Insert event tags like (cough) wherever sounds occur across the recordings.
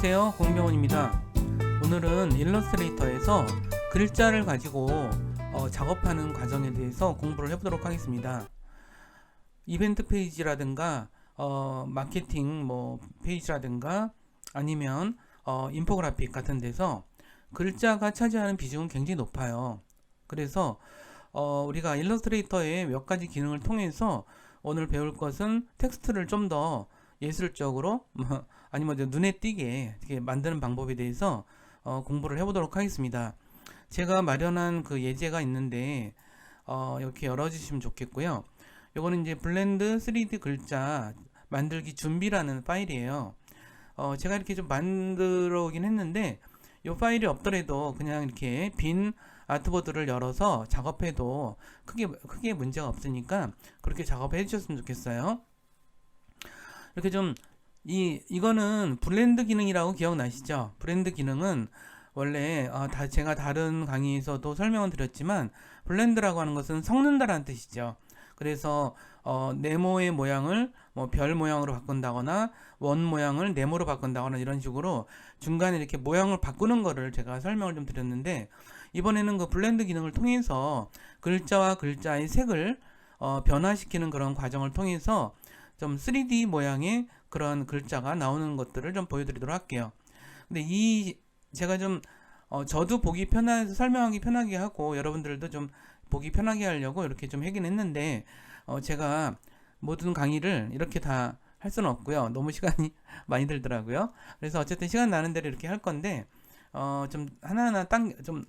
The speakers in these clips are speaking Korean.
안녕하세요. 공병원입니다. 오늘은 일러스트레이터에서 글자를 가지고 어, 작업하는 과정에 대해서 공부를 해보도록 하겠습니다. 이벤트 페이지라든가 어, 마케팅 뭐 페이지라든가 아니면 어, 인포그래픽 같은 데서 글자가 차지하는 비중은 굉장히 높아요. 그래서 어, 우리가 일러스트레이터의 몇 가지 기능을 통해서 오늘 배울 것은 텍스트를 좀 더 예술적으로 뭐, 아니면 이제 눈에 띄게 이렇게 만드는 방법에 대해서 어, 공부를 해보도록 하겠습니다. 제가 마련한 그 예제가 있는데 어, 이렇게 열어주시면 좋겠고요. 요거는 이제 블렌드 3D 글자 만들기 준비라는 파일이에요. 어, 제가 이렇게 좀 만들어 오긴 했는데 이 파일이 없더라도 그냥 이렇게 빈 아트보드를 열어서 작업해도 크게 크게 문제가 없으니까 그렇게 작업해 주셨으면 좋겠어요. 이렇게 좀 이 이거는 블렌드 기능이라고 기억나시죠? 블렌드 기능은 원래 어, 다 제가 다른 강의에서도 설명을 드렸지만 블렌드라고 하는 것은 섞는다라는 뜻이죠. 그래서 어, 네모의 모양을 뭐 별 모양으로 바꾼다거나 원 모양을 네모로 바꾼다거나 이런 식으로 중간에 이렇게 모양을 바꾸는 거를 제가 설명을 좀 드렸는데 이번에는 그 블렌드 기능을 통해서 글자와 글자의 색을 어, 변화시키는 그런 과정을 통해서 좀 3D 모양의 그런 글자가 나오는 것들을 좀 보여드리도록 할게요. 근데 이 제가 좀 어, 저도 보기 편해서 설명하기 편하게 하고 여러분들도 좀 보기 편하게 하려고 이렇게 좀 하긴 했는데 어, 제가 모든 강의를 이렇게 다 할 수는 없고요. 너무 시간이 (laughs) 많이 들더라고요. 그래서 어쨌든 시간 나는 대로 이렇게 할 건데 어, 좀 하나하나 딱좀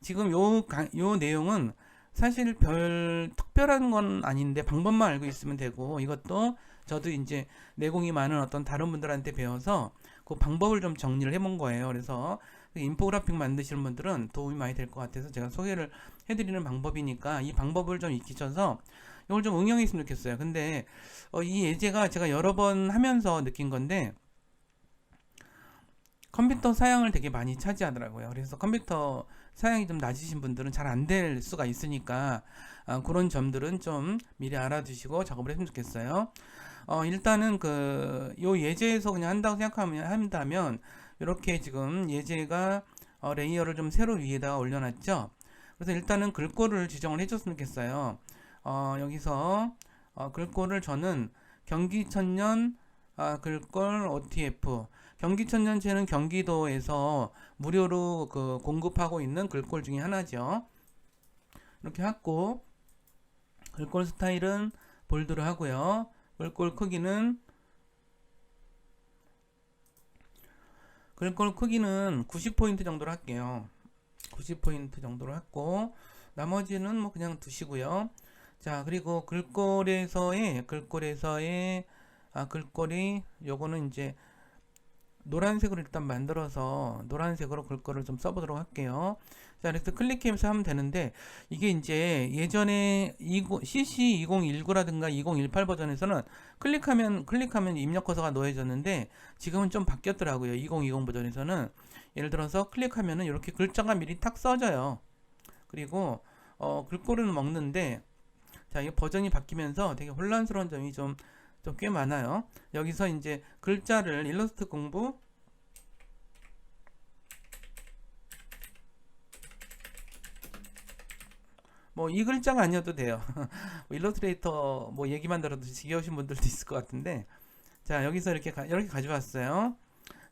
지금 요, 강, 요 내용은 사실 별 특별한 건 아닌데 방법만 알고 있으면 되고 이것도 저도 이제 내공이 많은 어떤 다른 분들한테 배워서 그 방법을 좀 정리를 해본 거예요. 그래서 인포그래픽 만드시는 분들은 도움이 많이 될 것 같아서 제가 소개를 해드리는 방법이니까 이 방법을 좀 익히셔서 이걸 좀 응용했으면 좋겠어요. 근데 어, 이 예제가 제가 여러 번 하면서 느낀 건데 컴퓨터 사양을 되게 많이 차지하더라고요. 그래서 컴퓨터 사양이 좀 낮으신 분들은 잘 안 될 수가 있으니까 아, 그런 점들은 좀 미리 알아두시고 작업을 했으면 좋겠어요. 어, 일단은 그 요 예제에서 그냥 한다고 생각하면 한다면 이렇게 지금 예제가 어, 레이어를 좀 세로 위에다가 올려놨죠. 그래서 일단은 글꼴을 지정을 해줬으면 좋겠어요. 어, 여기서 어, 글꼴을 저는 경기천년 아, 글꼴 OTF 경기천년체는 경기도에서 무료로 그 공급하고 있는 글꼴 중에 하나죠. 이렇게 하고 글꼴 스타일은 볼드로 하고요. 글꼴 크기는 글꼴 크기는 90포인트 정도로 할게요. 90포인트 정도로 했고 나머지는 뭐 그냥 두시고요. 자 그리고 글꼴에서의 글꼴에서의 아 글꼴이 요거는 이제 노란색으로 일단 만들어서 노란색으로 글꼴을 좀 써보도록 할게요. 자, 그래서 클릭해서 하면 되는데 이게 이제 예전에 20, CC 2019라든가 2018 버전에서는 클릭하면 클릭하면 입력 커서가 놓여졌는데 지금은 좀 바뀌었더라고요. 2020 버전에서는 예를 들어서 클릭하면은 이렇게 글자가 미리 탁 써져요. 그리고 어, 글꼴은 먹는데 자, 이 버전이 바뀌면서 되게 혼란스러운 점이 좀 좀 꽤 많아요. 여기서 이제 글자를 일러스트 공부 뭐 이 글자가 아니어도 돼요. (laughs) 뭐 일러스트레이터 뭐 얘기만 들어도 지겨우신 분들도 있을 것 같은데 자 여기서 이렇게 가, 이렇게 가져왔어요.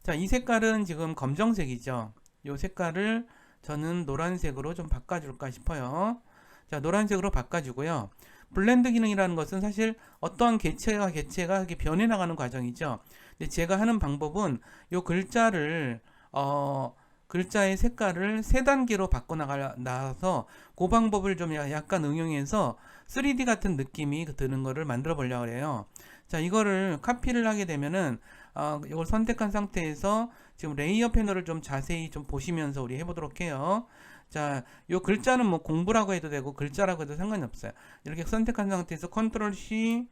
자 이 색깔은 지금 검정색이죠. 이 색깔을 저는 노란색으로 좀 바꿔줄까 싶어요. 자 노란색으로 바꿔주고요. 블렌드 기능이라는 것은 사실 어떠한 개체가 개체가 이렇게 변해 나가는 과정이죠. 근데 제가 하는 방법은 이 글자를 어 글자의 색깔을 세 단계로 바꿔 나가 나서 그 방법을 좀 약간 응용해서 3D 같은 느낌이 드는 거를 만들어 보려고 해요. 자, 이거를 카피를 하게 되면은 어, 이걸 선택한 상태에서 지금 레이어 패널을 좀 자세히 좀 보시면서 우리 해보도록 해요. 자, 요 글자는 뭐 공부라고 해도 되고 글자라고 해도 상관이 없어요. 이렇게 선택한 상태에서 컨트롤 C,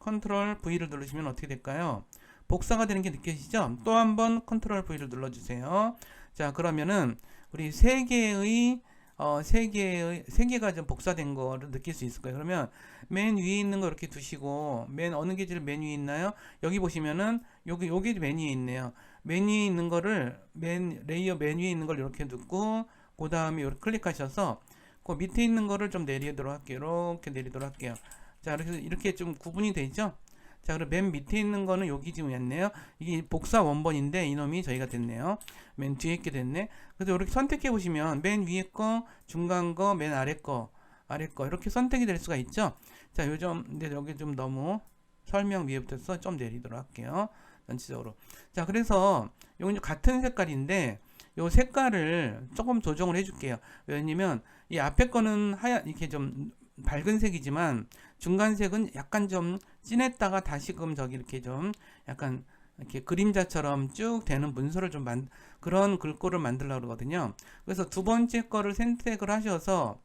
컨트롤 V를 누르시면 어떻게 될까요? 복사가 되는 게 느껴지죠? 또 한번 컨트롤 V를 눌러주세요. 자, 그러면은 우리 세 개의 어, 세 개의 세 개가 좀 복사된 거를 느낄 수 있을 거예요. 그러면 맨 위에 있는 거 이렇게 두시고 맨 어느 계절 맨 위에 있나요? 여기 보시면은 여기 여기 맨 위에 있네요. 맨 위에 있는 거를 맨 레이어 맨 위에 있는 걸 이렇게 두고 그 다음에 이렇게 클릭하셔서 그 밑에 있는 거를 좀 내리도록 할게요. 이렇게 내리도록 할게요. 자, 이렇게 이렇게 좀 구분이 되죠? 자, 그리고 맨 밑에 있는 거는 여기 지금 있네요. 이게 복사 원본인데 이놈이 저희가 됐네요. 맨 뒤에 있게 됐네. 그래서 이렇게 선택해 보시면 맨 위에 거, 중간 거, 맨 아래 거, 아래 거 이렇게 선택이 될 수가 있죠. 자, 요점 근데 여기 좀 너무 설명 위에부터 해서 좀 내리도록 할게요. 전체적으로. 자, 그래서 요건 같은 색깔인데 요 색깔을 조금 조정을 해줄게요. 왜냐면 이 앞에 거는 하얀 이렇게 좀 밝은 색이지만 중간색은 약간 좀 진했다가 다시금 저기 이렇게 좀 약간 이렇게 그림자처럼 쭉 되는 문서를 좀 만, 그런 글꼴을 만들려고 그러거든요. 그래서 두 번째 거를 선택을 하셔서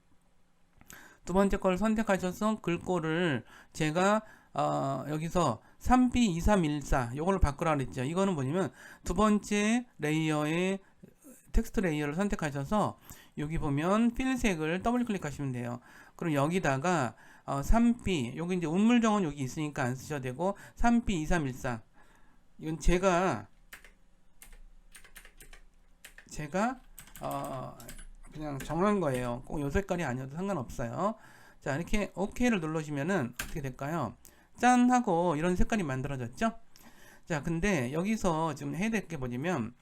두 번째 거를 선택하셔서 글꼴을 제가 어, 여기서 3B2314 요걸로 바꾸라 그랬죠. 이거는 뭐냐면 두 번째 레이어의 텍스트 레이어를 선택하셔서 여기 보면 필색을 더블 클릭하시면 돼요. 그럼 여기다가 어, 3B 여기 이제 운물정은 여기 있으니까 안 쓰셔도 되고 3B2314 이건 제가 제가 어, 그냥 정한 거예요. 꼭 요 색깔이 아니어도 상관없어요. 자 이렇게 OK를 누르시면은 어떻게 될까요? 짠 하고 이런 색깔이 만들어졌죠? 자 근데 여기서 지금 해야 될 게 뭐냐면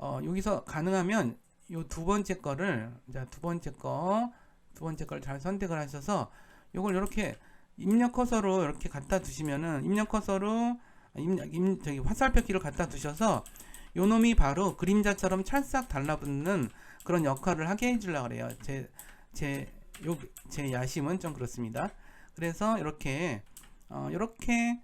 어, 여기서 가능하면 요 두 번째 거를 자 두 번째 거 두 번째 걸 잘 선택을 하셔서 요걸 이렇게 입력 커서로 이렇게 갖다 두시면은 입력 커서로 입력 임, 저기 화살표 키를 갖다 두셔서 요 놈이 바로 그림자처럼 찰싹 달라붙는 그런 역할을 하게 해주려고 그래요. 제 제 요 제 야심은 좀 그렇습니다. 그래서 이렇게 어, 이렇게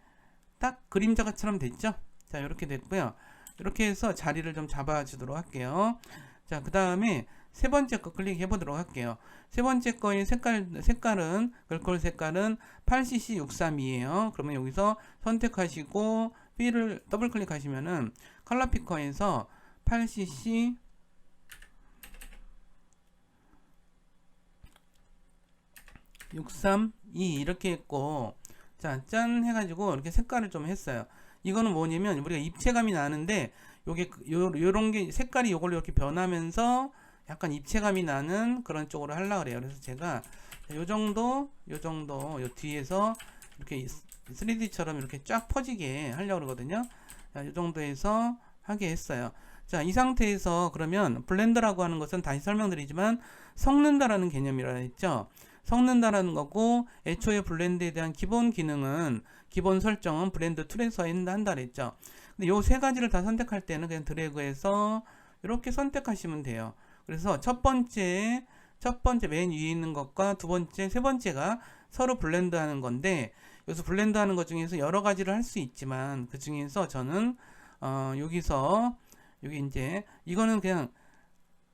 딱 그림자처럼 됐죠? 자, 이렇게 됐고요. 이렇게 해서 자리를 좀 잡아주도록 할게요. 자, 그 다음에 세 번째 거 클릭해 보도록 할게요. 세 번째 거의 색깔, 색깔은, 글꼴 색깔은 8cc632에요. 그러면 여기서 선택하시고, B를 더블 클릭하시면은 컬러 피커에서 8cc 632 이렇게 했고, 자, 짠 해가지고 이렇게 색깔을 좀 했어요. 이거는 뭐냐면 우리가 입체감이 나는데 요게 그- 요 요런 게 색깔이 요걸로 이렇게 변하면서 약간 입체감이 나는 그런 쪽으로 하려고 그래요. 그래서 제가 요 정도 요 정도 요 뒤에서 이렇게 3D처럼 이렇게 쫙 퍼지게 하려고 그러거든요. 자, 요 정도에서 하게 했어요. 자, 이 상태에서 그러면 블렌더라고 하는 것은 다시 설명드리지만 섞는다라는 개념이라 했죠. 섞는다라는 거고 애초에 블렌드에 대한 기본 기능은 기본 설정은 블렌드 툴에서 한다 그랬죠. 근데 요 세 가지를 다 선택할 때는 그냥 드래그해서 이렇게 선택하시면 돼요. 그래서 첫 번째 첫 번째 맨 위에 있는 것과 두 번째 세 번째가 서로 블렌드 하는 건데 여기서 블렌드 하는 것 중에서 여러 가지를 할 수 있지만 그 중에서 저는 어 여기서 여기 이제 이거는 그냥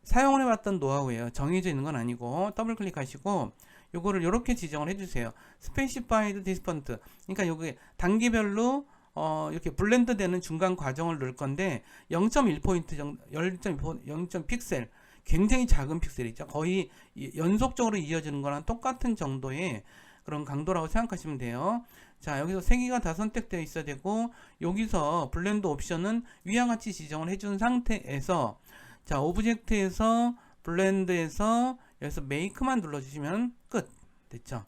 사용을 해봤던 노하우예요. 정해져 있는 건 아니고 더블 클릭하시고 요거를 이렇게 지정을 해주세요. 스페시파이드 디스펀트. 그러니까 요게 단계별로 어 이렇게 블렌드 되는 중간 과정을 넣을 건데 0.1포인트 정도 0.1 0. 픽셀 굉장히 작은 픽셀이죠. 거의 이- 연속적으로 이어지는 거랑 똑같은 정도의 그런 강도라고 생각하시면 돼요. 자, 여기서 세 개가 다 선택되어 있어야 되고 여기서 블렌드 옵션은 위와 같이 지정을 해준 상태에서 자, 오브젝트에서 블렌드에서 여기서 메이크만 눌러주시면 끝. 됐죠?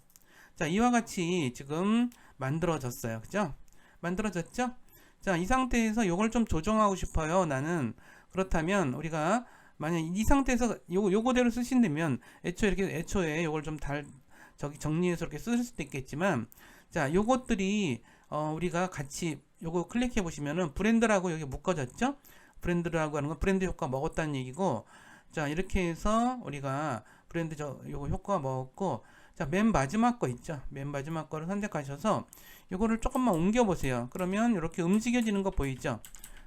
자, 이와 같이 지금 만들어졌어요. 그죠? 만들어졌죠? 자, 이 상태에서 이걸 좀 조정하고 싶어요. 나는 그렇다면 우리가 만약 이 상태에서 요거 요거대로 쓰신다면 애초에 이렇게 애초에 요걸 좀 달 저기 정리해서 이렇게 쓸 수도 있겠지만 자, 요것들이 어 우리가 같이 요거 클릭해 보시면은 브랜드라고 여기 묶어졌죠? 브랜드라고 하는 건 브랜드 효과 먹었다는 얘기고 자, 이렇게 해서 우리가 브랜드 저 요거 효과 먹었고 자, 맨 마지막 거 있죠? 맨 마지막 거를 선택하셔서 요거를 조금만 옮겨 보세요. 그러면 이렇게 움직여지는 거 보이죠?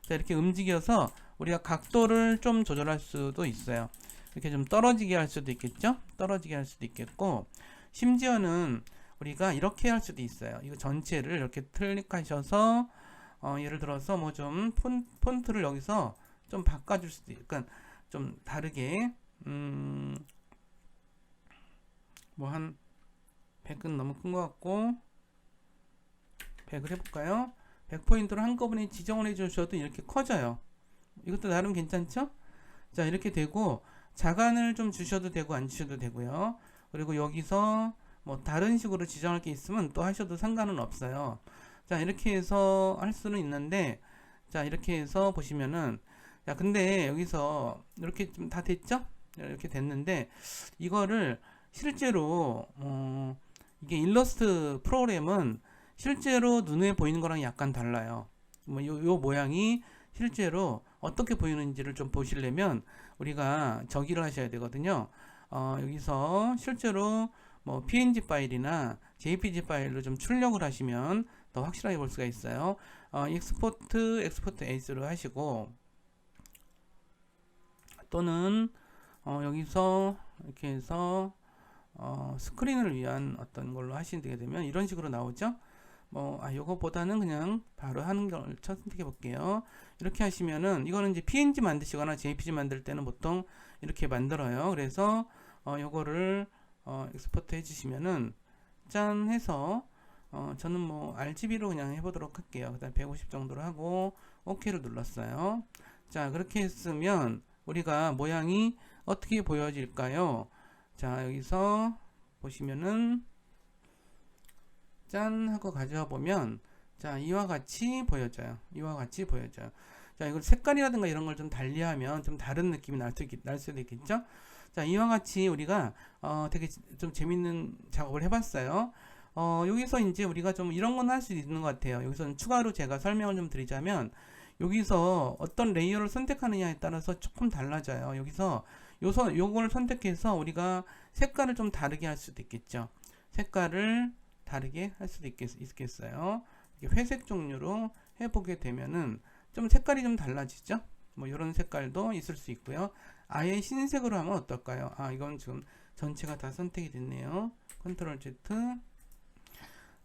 자, 이렇게 움직여서 우리가 각도를 좀 조절할 수도 있어요. 이렇게 좀 떨어지게 할 수도 있겠죠? 떨어지게 할 수도 있겠고, 심지어는 우리가 이렇게 할 수도 있어요. 이거 전체를 이렇게 클릭하셔서, 어, 예를 들어서 뭐 좀 폰트를 여기서 좀 바꿔줄 수도 있고, 그러니까 좀 다르게, 음, 뭐 한 100은 너무 큰 것 같고, 100을 해볼까요? 100포인트를 한꺼번에 지정을 해주셔도 이렇게 커져요. 이것도 나름 괜찮죠? 자, 이렇게 되고 자간을 좀 주셔도 되고 안 주셔도 되고요. 그리고 여기서 뭐 다른 식으로 지정할 게 있으면 또 하셔도 상관은 없어요. 자, 이렇게 해서 할 수는 있는데 자, 이렇게 해서 보시면은 자, 근데 여기서 이렇게 좀 다 됐죠? 이렇게 됐는데 이거를 실제로 어, 이게 일러스트 프로그램은 실제로 눈에 보이는 거랑 약간 달라요. 뭐 요, 요 모양이 실제로 어떻게 보이는지를 좀 보시려면 우리가 저기를 하셔야 되거든요. 어, 여기서 실제로 뭐 PNG 파일이나 JPG 파일로 좀 출력을 하시면 더 확실하게 볼 수가 있어요. 어, 익스포트, 엑스포트 에이스로 하시고 또는 어, 여기서 이렇게 해서 어, 스크린을 위한 어떤 걸로 하시게 되면 이런 식으로 나오죠. 뭐, 아, 요거보다는 그냥 바로 하는 걸 선택해 볼게요. 이렇게 하시면은, 이거는 이제 PNG 만드시거나 JPG 만들 때는 보통 이렇게 만들어요. 그래서, 어, 요거를, 어, 엑스포트 해주시면은, 짠 해서, 어, 저는 뭐, RGB로 그냥 해보도록 할게요. 그 다음 150 정도로 하고, OK를 눌렀어요. 자, 그렇게 했으면, 우리가 모양이 어떻게 보여질까요? 자, 여기서 보시면은, 짠 하고 가져와 보면 자 이와 같이 보여져요. 이와 같이 보여져요. 자 이걸 색깔이라든가 이런 걸 좀 달리하면 좀 다른 느낌이 날, 수 있, 날 수도 있겠죠? 자 이와 같이 우리가 어, 되게 좀 재밌는 작업을 해봤어요. 어, 여기서 이제 우리가 좀 이런 건 할 수 있는 것 같아요. 여기서는 추가로 제가 설명을 좀 드리자면 여기서 어떤 레이어를 선택하느냐에 따라서 조금 달라져요. 여기서 요서 요걸 선택해서 우리가 색깔을 좀 다르게 할 수도 있겠죠 색깔을 다르게 할 수도 있겠, 있겠어요. 회색 종류로 해보게 되면은 좀 색깔이 좀 달라지죠? 뭐 이런 색깔도 있을 수 있고요. 아예 흰색으로 하면 어떨까요? 아 이건 지금 전체가 다 선택이 됐네요. 컨트롤 Z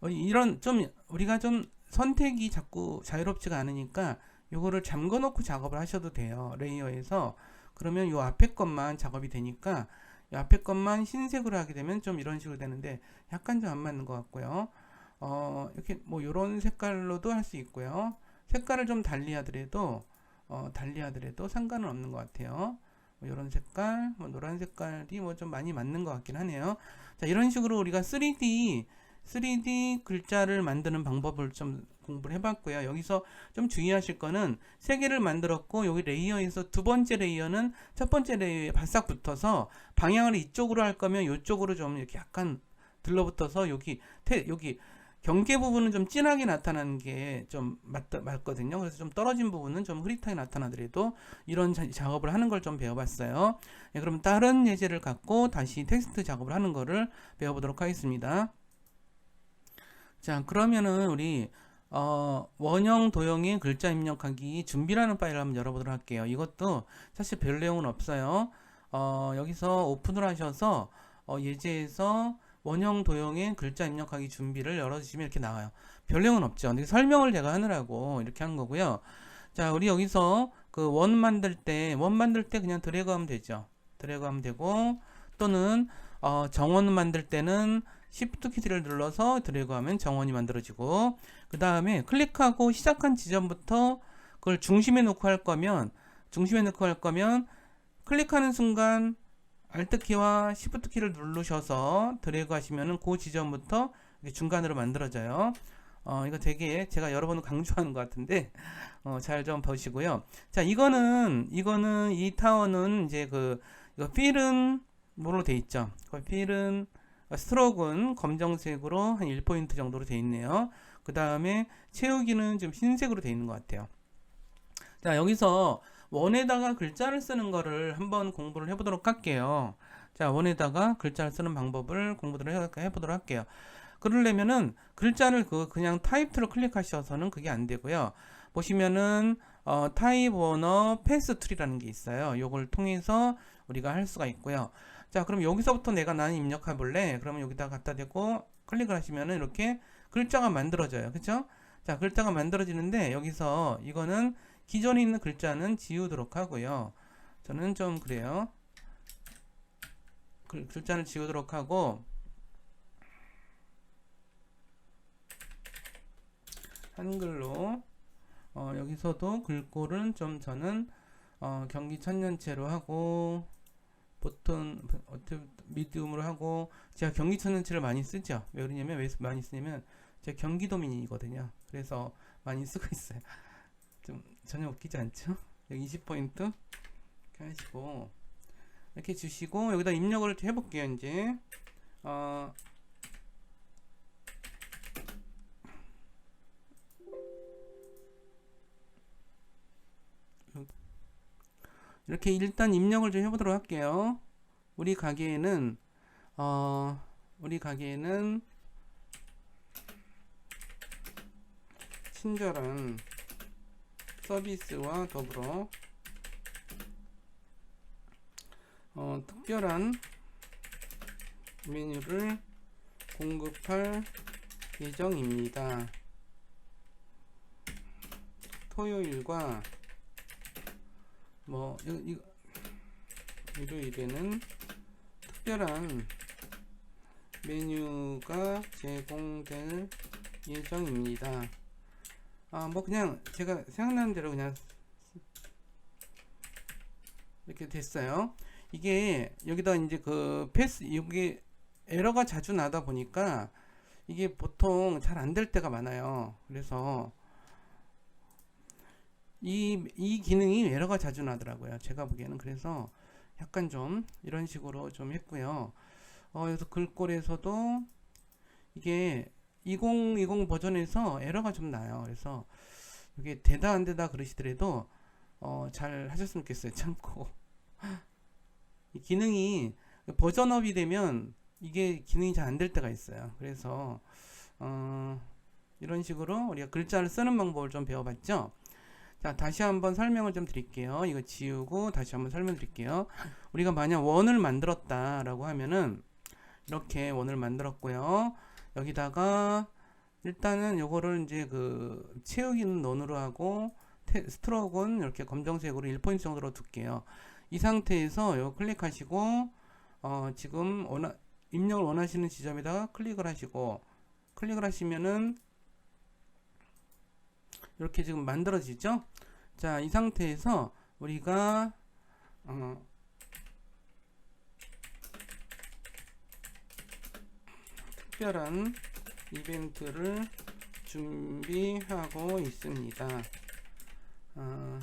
어, 이런 좀 우리가 좀 선택이 자꾸 자유롭지가 않으니까 요거를 잠궈 놓고 작업을 하셔도 돼요. 레이어에서 그러면 요 앞에 것만 작업이 되니까 앞에 것만 흰색으로 하게 되면 좀 이런 식으로 되는데 약간 좀 안 맞는 것 같고요. 어, 이렇게 뭐 이런 색깔로도 할 수 있고요. 색깔을 좀 달리 하더라도 어, 달리 하더라도 상관은 없는 것 같아요. 뭐 이런 색깔, 뭐 노란 색깔이 뭐 좀 많이 맞는 것 같긴 하네요. 자, 이런 식으로 우리가 3D 3D 글자를 만드는 방법을 좀 공부를 해봤고요. 여기서 좀 주의하실 거는 세 개를 만들었고 여기 레이어에서 두 번째 레이어는 첫 번째 레이어에 바싹 붙어서 방향을 이쪽으로 할 거면 이쪽으로 좀 이렇게 약간 들러붙어서 여기 태, 여기 경계 부분은 좀 진하게 나타나는 게좀 맞거든요. 그래서 좀 떨어진 부분은 좀 흐릿하게 나타나더라도 이런 자, 작업을 하는 걸 좀 배워봤어요. 네, 그럼 다른 예제를 갖고 다시 텍스트 작업을 하는 거를 배워보도록 하겠습니다. 자, 그러면은 우리 어, 원형 도형의 글자 입력하기 준비라는 파일을 한번 열어보도록 할게요. 이것도 사실 별 내용은 없어요. 어, 여기서 오픈을 하셔서 어, 예제에서 원형 도형의 글자 입력하기 준비를 열어주시면 이렇게 나와요. 별 내용은 없죠. 근데 설명을 제가 하느라고 이렇게 하는 거고요. 자, 우리 여기서 그 원 만들 때, 원 만들 때 그냥 드래그 하면 되죠. 드래그 하면 되고, 또는 어, 정원 만들 때는 Shift 키를 눌러서 드래그하면 정원이 만들어지고 그 다음에 클릭하고 시작한 지점부터 그걸 중심에 놓고 할 거면 중심에 놓고 할 거면 클릭하는 순간 Alt 키와 Shift 키를 누르셔서 드래그 하시면은 그 지점부터 중간으로 만들어져요. 어, 이거 되게 제가 여러 번 강조하는 것 같은데, 어, 잘 좀 보시고요. 자, 이거는, 이거는, 이 타워는 이제 그, 이거 필은 뭐로 돼 있죠? 그 필은 스트로크는 검정색으로 한 1포인트 정도로 되어 있네요. 그 다음에 채우기는 좀 흰색으로 되어 있는 것 같아요. 자, 여기서 원에다가 글자를 쓰는 거를 한번 공부를 해보도록 할게요. 자, 원에다가 글자를 쓰는 방법을 공부를 해보도록 할게요. 그러려면은 글자를 그 그냥 타입트로 클릭하셔서는 그게 안 되고요. 보시면은 어, 타입 원어 패스 트리라는 게 있어요. 요걸 통해서 우리가 할 수가 있고요. 자, 그럼 여기서부터 내가 나는 입력해 볼래? 그러면 여기다 갖다 대고 클릭을 하시면은 이렇게 글자가 만들어져요. 그쵸? 자, 글자가 만들어지는데 여기서 이거는 기존에 있는 글자는 지우도록 하고요. 저는 좀 그래요. 글, 글자는 지우도록 하고 한글로 어, 여기서도 글꼴은 좀 저는 어, 경기 천년체로 하고 보통 어떻게 미디움으로 하고 제가 경기 천년체를 많이 쓰죠. 왜 그러냐면 왜 많이 쓰냐면 제가 경기도민이거든요. 그래서 많이 (laughs) 쓰고 있어요. 좀 전혀 웃기지 않죠? 여기 20포인트 이렇게 하시고 이렇게 주시고 여기다 입력을 해볼게요. 이제 어, 이렇게 일단 입력을 좀 해보도록 할게요. 우리 가게에는 어 우리 가게에는 친절한 서비스와 더불어 어, 특별한 메뉴를 공급할 예정입니다. 토요일과 뭐 이거, 이거 일요일에는 특별한 메뉴가 제공될 예정입니다. 아, 뭐 그냥 제가 생각나는 대로 그냥 이렇게 됐어요. 이게 여기다 이제 그 패스 여기 에러가 자주 나다 보니까 이게 보통 잘 안 될 때가 많아요. 그래서 이, 이 기능이 에러가 자주 나더라고요. 제가 보기에는 그래서 약간 좀 이런 식으로 좀 했고요. 어, 그래서 글꼴에서도 이게 2020 버전에서 에러가 좀 나요. 그래서 이게 되다 안 되다 그러시더라도 어, 잘 하셨으면 좋겠어요. (laughs) 참고. 이 기능이 버전업이 되면 이게 기능이 잘 안 될 때가 있어요. 그래서 어, 이런 식으로 우리가 글자를 쓰는 방법을 좀 배워봤죠. 자, 다시 한번 설명을 좀 드릴게요. 이거 지우고 다시 한번 설명드릴게요. 우리가 만약 원을 만들었다라고 하면은 이렇게 원을 만들었고요. 여기다가 일단은 요거를 이제 그 채우기는 논으로 하고 테, 스트로크는 이렇게 검정색으로 1포인트 정도로 둘게요. 이 상태에서 요 클릭하시고 어 지금 원하, 입력을 원하시는 지점에다가 클릭을 하시고 클릭을 하시면은 이렇게 지금 만들어지죠? 자, 이 상태에서 우리가 어, 특별한 이벤트를 준비하고 있습니다. 어,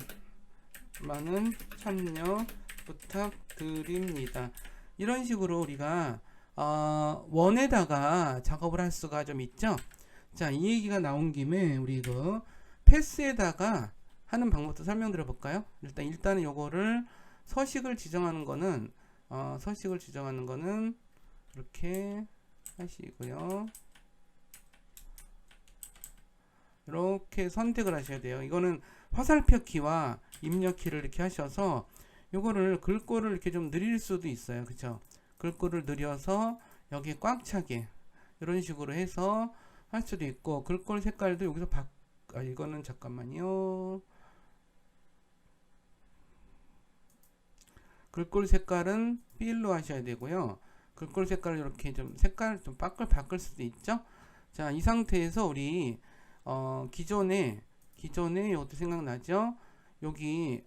많은 참여 부탁드립니다. 이런 식으로 우리가 어, 원에다가 작업을 할 수가 좀 있죠. 자, 이 얘기가 나온 김에 우리 그 패스에다가 하는 방법도 설명드려 볼까요? 일단 일단은 요거를 서식을 지정하는 거는 어, 서식을 지정하는 거는 이렇게 하시고요. 이렇게 선택을 하셔야 돼요. 이거는 화살표 키와 입력 키를 이렇게 하셔서 요거를 글꼴을 이렇게 좀 느릴 수도 있어요. 그쵸? 글꼴을 느려서 여기에 꽉 차게 이런 식으로 해서 할 수도 있고 글꼴 색깔도 여기서 바, 아, 이거는 잠깐만요. 글꼴 색깔은 필로 하셔야 되고요. 글꼴 색깔을 이렇게 좀 색깔 좀 바꿀 바꿀 수도 있죠. 자, 이 상태에서 우리 어, 기존에 기존에 이것도 생각나죠? 여기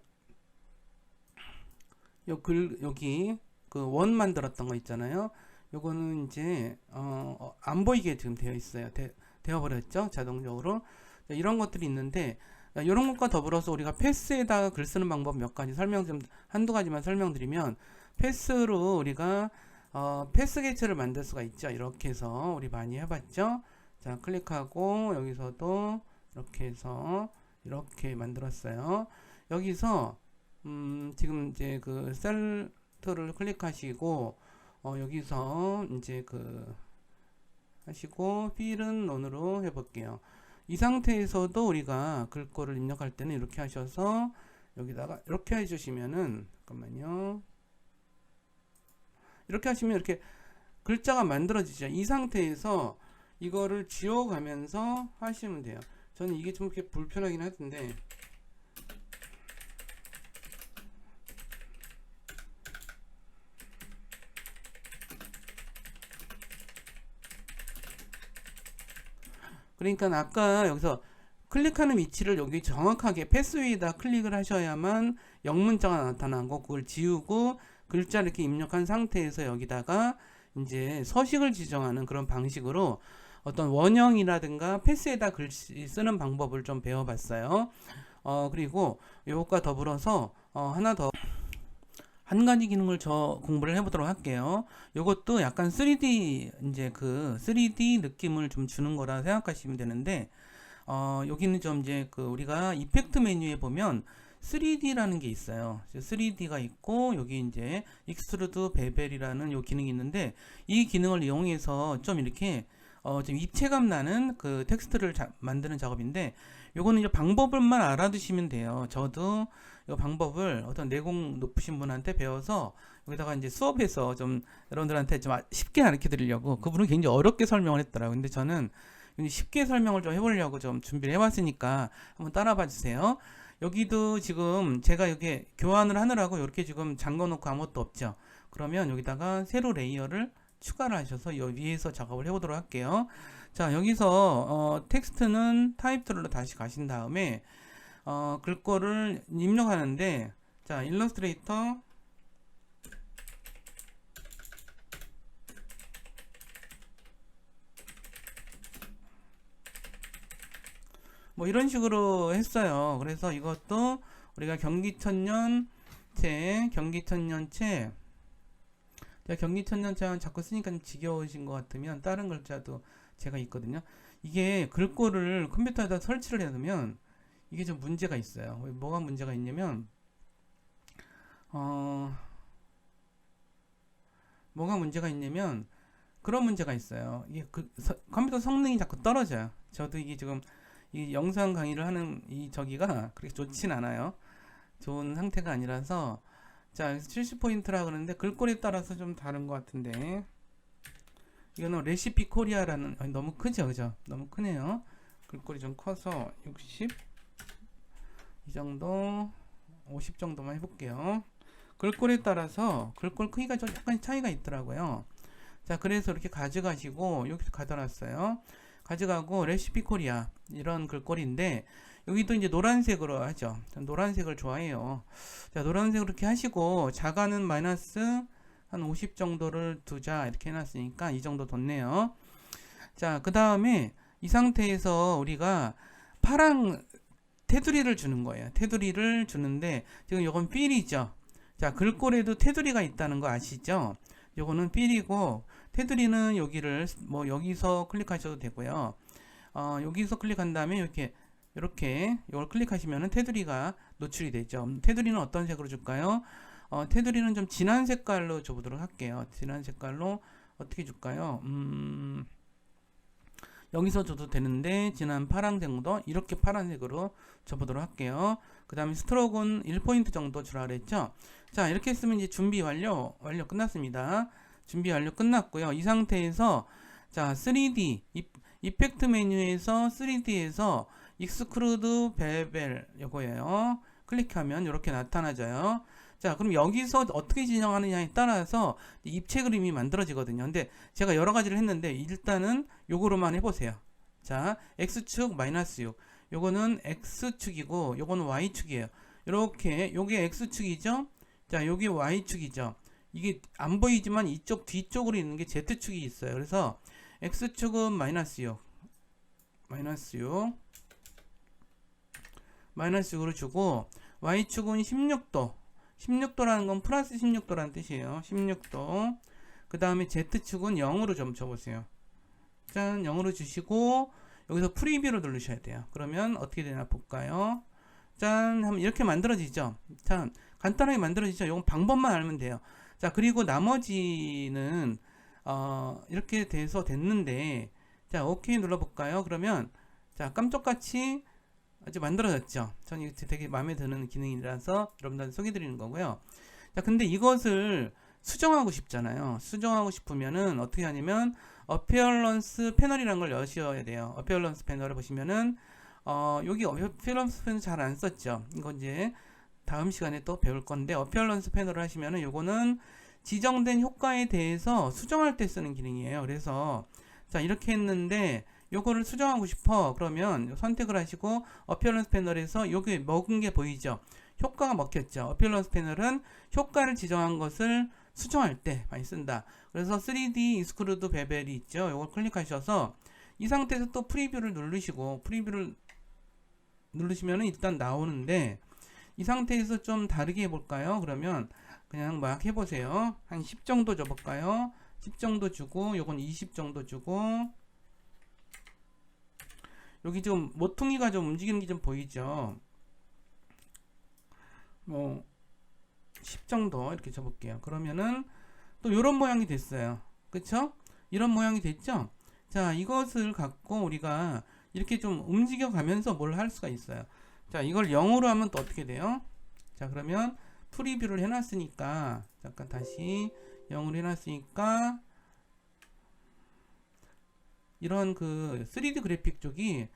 요 글 여기 그 원 만들었던 거 있잖아요. 요거는 이제 어, 어, 안 보이게 지금 되어 있어요. 되, 되어 버렸죠? 자동적으로. 자, 이런 것들이 있는데 이런 것과 더불어서 우리가 패스에다가 글 쓰는 방법 몇 가지 설명 좀 한두 가지만 설명드리면 패스로 우리가 어, 패스 개체를 만들 수가 있죠. 이렇게 해서 우리 많이 해봤죠. 자 클릭하고 여기서도 이렇게 해서 이렇게 만들었어요. 여기서 음, 지금 이제 그 셀트를 클릭하시고 어, 여기서 이제 그 하시고 필은 논으로 해볼게요. 이 상태에서도 우리가 글꼴을 입력할 때는 이렇게 하셔서 여기다가 이렇게 해주시면은 잠깐만요. 이렇게 하시면 이렇게 글자가 만들어지죠. 이 상태에서 이거를 지워가면서 하시면 돼요. 저는 이게 좀 이렇게 불편하긴 하던데 그러니까 아까 여기서 클릭하는 위치를 여기 정확하게 패스 위에다 클릭을 하셔야만 영문자가 나타나고 그걸 지우고 글자 이렇게 입력한 상태에서 여기다가 이제 서식을 지정하는 그런 방식으로 어떤 원형이라든가 패스에다 글씨 쓰는 방법을 좀 배워봤어요. 어, 그리고 이것과 더불어서 어, 하나 더 한 가지 기능을 저 공부를 해보도록 할게요. 이것도 약간 3D 이제 그 3D 느낌을 좀 주는 거라 생각하시면 되는데 어, 여기는 좀 이제 그 우리가 이펙트 메뉴에 보면 3D라는 게 있어요. 3D가 있고 여기 이제 익스트루드 베벨이라는 요 기능이 있는데 이 기능을 이용해서 좀 이렇게 어, 좀 입체감 나는 그 텍스트를 자, 만드는 작업인데 요거는 이제 방법을만 알아두시면 돼요. 저도 이 방법을 어떤 내공 높으신 분한테 배워서 여기다가 이제 수업에서 좀 여러분들한테 좀 아- 쉽게 가르쳐 드리려고 그분은 굉장히 어렵게 설명을 했더라고요. 근데 저는 쉽게 설명을 좀 해보려고 좀 준비를 해봤으니까 한번 따라봐 주세요. 여기도 지금 제가 여기 교환을 하느라고 이렇게 지금 잠궈 놓고 아무것도 없죠. 그러면 여기다가 새로 레이어를 추가를 하셔서 여 위에서 작업을 해보도록 할게요. 자 여기서 어, 텍스트는 타입 툴로 다시 가신 다음에 어, 글꼴을 입력하는데 자 일러스트레이터 뭐 이런 식으로 했어요. 그래서 이것도 우리가 경기천년체 경기천년체 제가 경기천년체는 자꾸 쓰니까 좀 지겨우신 것 같으면 다른 글자도 제가 있거든요. 이게 글꼴을 컴퓨터에다 설치를 해놓으면 이게 좀 문제가 있어요. 뭐가 문제가 있냐면 어 뭐가 문제가 있냐면 그런 문제가 있어요. 이게 그 서- 컴퓨터 성능이 자꾸 떨어져요. 저도 이게 지금 이 영상 강의를 하는 이 저기가 그렇게 좋진 않아요. 좋은 상태가 아니라서. 자 여기서 70포인트라 그러는데 글꼴에 따라서 좀 다른 것 같은데. 이거는 레시피 코리아라는 아니, 너무 크죠? 그죠? 너무 크네요. 글꼴이 좀 커서 60 이 정도. 50 정도만 해볼게요. 글꼴에 따라서 글꼴 크기가 좀 약간 차이가 있더라고요. 자 그래서 이렇게 가져가시고 여기 가져놨어요 가져가고 레시피 코리아 이런 글꼴인데 여기도 이제 노란색으로 하죠. 전 노란색을 좋아해요. 자 노란색으로 이렇게 하시고 자가는 마이너스 한 50 정도를 두자 이렇게 해놨으니까 이 정도 뒀네요. 자 그 다음에 이 상태에서 우리가 파랑 테두리를 주는 거예요. 테두리를 주는데 지금 요건 필이죠. 자 글꼴에도 테두리가 있다는 거 아시죠? 요거는 필이고 테두리는 여기를 뭐 여기서 클릭하셔도 되고요 어, 여기서 클릭한 다음에 이렇게 이렇게 이걸 클릭하시면은 테두리가 노출이 되죠. 음, 테두리는 어떤 색으로 줄까요? 어, 테두리는 좀 진한 색깔로 줘보도록 할게요. 진한 색깔로 어떻게 줄까요? 음, 여기서 줘도 되는데 진한 파란색 정도 이렇게 파란색으로 줘보도록 할게요. 그 다음에 스트로크는 1포인트 정도 주라 그랬죠. 자 이렇게 했으면 이제 준비 완료 완료 끝났습니다. 준비 완료 끝났고요. 이 상태에서 자 3D 이, 이펙트 메뉴에서 3D에서 익스크루드 베벨 요거예요. 클릭하면 이렇게 나타나져요. 자, 그럼 여기서 어떻게 진행하느냐에 따라서 입체 그림이 만들어지거든요. 근데 제가 여러 가지를 했는데 일단은 요거로만 해보세요. 자, x축 마이너스 6. 요거는 x축이고 요거는 y축이에요. 이렇게 요게 x축이죠. 자, 요게 y축이죠. 이게 안 보이지만 이쪽 뒤쪽으로 있는 게 z축이 있어요. 그래서 x축은 마이너스 6. 마이너스 6. 마이너스 6으로 주고 y축은 16도 16도라는 건 플러스 16도라는 뜻이에요 16도 그 다음에 z축은 0으로 좀 줘보세요 짠 0으로 주시고 여기서 프리뷰로 누르셔야 돼요 그러면 어떻게 되나 볼까요 짠 하면 이렇게 만들어지죠 참 간단하게 만들어지죠 이건 방법만 알면 돼요 자 그리고 나머지는 어, 이렇게 돼서 됐는데 자 오케이 눌러볼까요 그러면 자 깜짝같이 이제 만들어졌죠. 저는 이게 되게 마음에 드는 기능이라서 여러분들한테 소개드리는 거고요. 자, 근데 이것을 수정하고 싶잖아요. 수정하고 싶으면은 어떻게 하냐면 어피어런스 패널이라는 걸 여셔야 돼요. 어피어런스 패널을 보시면은 어, 여기 어피어런스 패널 잘 안 썼죠. 이거 이제 다음 시간에 또 배울 건데 어피어런스 패널을 하시면은 요거는 지정된 효과에 대해서 수정할 때 쓰는 기능이에요. 그래서 자, 이렇게 했는데 요거를 수정하고 싶어. 그러면 선택을 하시고 어피어런스 패널에서 여기 먹은 게 보이죠? 효과가 먹혔죠? 어피어런스 패널은 효과를 지정한 것을 수정할 때 많이 쓴다. 그래서 3D 인스크루드 베벨이 있죠? 요걸 클릭하셔서 이 상태에서 또 프리뷰를 누르시고 프리뷰를 누르시면 일단 나오는데 이 상태에서 좀 다르게 해볼까요? 그러면 그냥 막 해보세요. 한 10 정도 줘볼까요? 10 정도 주고 요건 20 정도 주고. 여기 좀 모퉁이가 좀 움직이는 게 좀 보이죠? 뭐 10 정도 이렇게 줘볼게요. 그러면은 또 이런 모양이 됐어요. 그쵸? 이런 모양이 됐죠? 자 이것을 갖고 우리가 이렇게 좀 움직여 가면서 뭘 할 수가 있어요 자 이걸 0으로 하면 또 어떻게 돼요 자 그러면 프리뷰를 해놨으니까 잠깐 다시 0으로 해놨으니까 이런 그 3D 그래픽 쪽이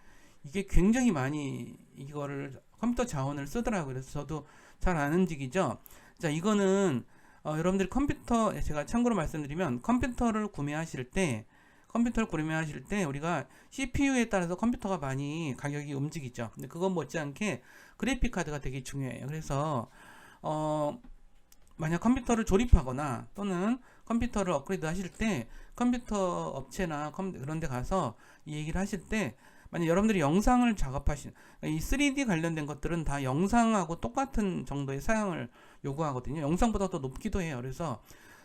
이게 굉장히 많이 이거를 컴퓨터 자원을 쓰더라고요. 그래서 저도 잘 안 움직이죠. 자, 이거는 어, 여러분들이 컴퓨터 제가 참고로 말씀드리면 컴퓨터를 구매하실 때 컴퓨터를 구매하실 때 우리가 CPU에 따라서 컴퓨터가 많이 가격이 움직이죠. 근데 그건 못지않게 그래픽 카드가 되게 중요해요. 그래서 어 만약 컴퓨터를 조립하거나 또는 컴퓨터를 업그레이드 하실 때 컴퓨터 업체나 컴, 그런 데 가서 이 얘기를 하실 때 만약 여러분들이 영상을 작업하신 이 3D 관련된 것들은 다 영상하고 똑같은 정도의 사양을 요구하거든요. 영상보다 더 높기도 해요. 그래서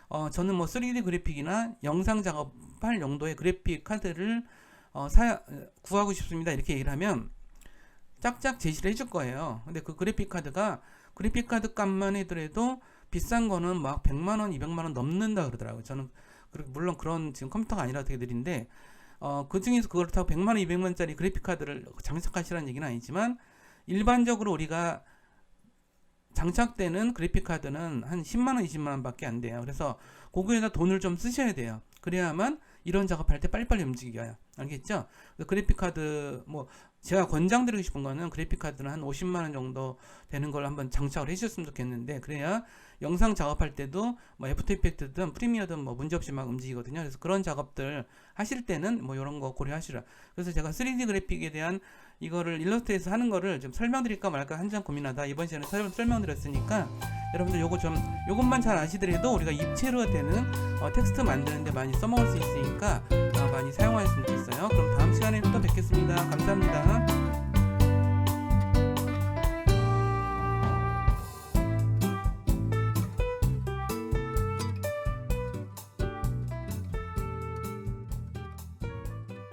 어, 저는 뭐 3D 그래픽이나 영상 작업할 용도의 그래픽 카드를 어, 사, 구하고 싶습니다. 이렇게 얘기를 하면 짝짝 제시를 해줄 거예요. 근데 그 그래픽 카드가 그래픽 카드 값만 해더라도 비싼 거는 막 100만 원, 200만 원 넘는다 그러더라고요. 저는 그- 물론 그런 지금 컴퓨터가 아니라 되게 느린데 어, 그 중에서 그렇다고 100만 원, 200만 원짜리 그래픽 카드를 장착하시라는 얘기는 아니지만 일반적으로 우리가 장착되는 그래픽 카드는 한 10만 원, 20만 원 밖에 안 돼요. 그래서 거기에다 돈을 좀 쓰셔야 돼요. 그래야만 이런 작업할 때 빨리빨리 움직여요. 알겠죠? 그래서 그래픽 카드 뭐 제가 권장드리고 싶은 거는 그래픽 카드는 한 50만 원 정도 되는 걸 한번 장착을 해주셨으면 좋겠는데 그래야 영상 작업할 때도 뭐 애프터 이펙트든 프리미어든 뭐 문제없이 막 움직이거든요. 그래서 그런 작업들 하실 때는 뭐 이런 거 고려하시라. 그래서 제가 3D 그래픽에 대한 이거를 일러스트에서 하는 거를 좀 설명드릴까 말까 한참 고민하다 이번 시간에 설- 설명드렸으니까 여러분들 요거 좀 요것만 잘 아시더라도 우리가 입체로 되는 어, 텍스트 만드는데 많이 써먹을 수 있으니까 어, 많이 사용하셨으면 좋겠어요. 그럼 다음 시간에 또 뵙겠습니다. 감사합니다.